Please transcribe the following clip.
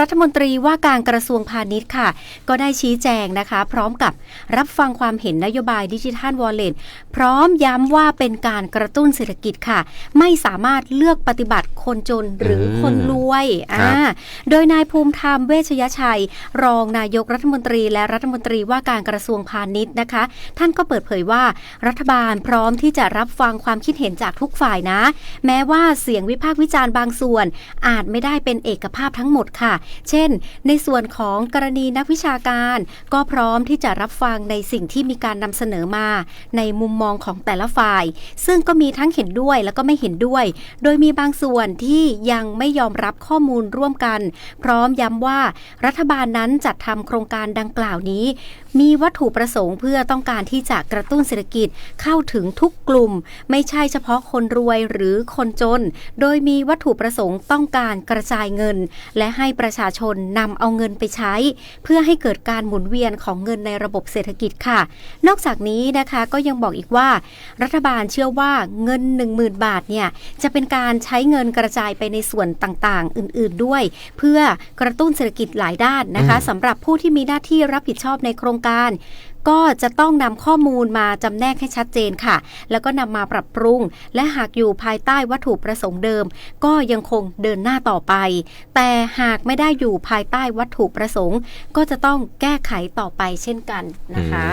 รัฐมนตรีว่าการกระทรวงพาณิชย์ค่ะ ก็ได้ชี้แจงนะคะ พร้อมกับรับฟังความเห็นนโยบายดิจิทัลวอลเล็ตพร้อมย้ำว่าเป็นการกระตุ้นเศรษฐกิจค่ะ ไม่สามารถเลือกปฏิบัติคนจนหรือคนรวยครับอ่าโดยนายภูมิธรรมเวชยชัย รองนายกรัฐมนตรีและรัฐมนตรีว่าการกระทรวงพาณิชย์นะคะ ท่านก็เปิดเผยว่ารัฐบาลพร้อมที่จะรับฟังความคิดเห็นจากทุกฝ่ายนะ แม้ว่าเสียงวิพากษ์วิจารณ์บางส่วน อาจไม่ได้เป็นเอกภาพทั้งหมดค่ะเช่น ในส่วนของกรณีนักวิชาการ ก็พร้อมที่จะรับฟังในสิ่งที่มีการนำเสนอมา ในมุมมองของแต่ละฝ่าย ซึ่งก็มีทั้งเห็นด้วยแล้วก็ไม่เห็นด้วย โดยมีบางส่วนที่ยังไม่ยอมรับข้อมูลร่วมกัน พร้อมย้ำว่ารัฐบาลนั้นจัดทำโครงการดังกล่าวนี้ มีวัตถุประสงค์เพื่อต้องการที่จะกระตุ้นเศรษฐกิจเข้าถึงทุกกลุ่ม ไม่ใช่เฉพาะคนรวยหรือคนจน โดยมีวัตถุประสงค์ต้องการกระจายเงิน และให้ประชาชนนำเอาเงินไปใช้ เพื่อให้เกิดการหมุนเวียนของเงินในระบบเศรษฐกิจค่ะ นอกจากนี้นะคะก็ยังบอกอีกว่า รัฐบาลเชื่อว่าเงิน 10,000 บาทเนี่ยจะเป็นการใช้เงินกระจายไปในส่วนต่างๆ อื่นๆด้วย เพื่อ กระตุ้นเศรษฐกิจหลายด้านนะคะอืมสำหรับผู้ที่มีหน้าที่รับผิดชอบในโครงการ ก็จะต้องนำข้อมูลมาจำแนกให้ชัดเจนค่ะ แล้วก็นำมาปรับปรุง และหากอยู่ภายใต้วัตถุประสงค์เดิม ก็ยังคงเดินหน้าต่อไป แต่หากไม่ได้อยู่ภายใต้วัตถุประสงค์ ก็จะต้องแก้ไขต่อไปเช่นกันนะคะ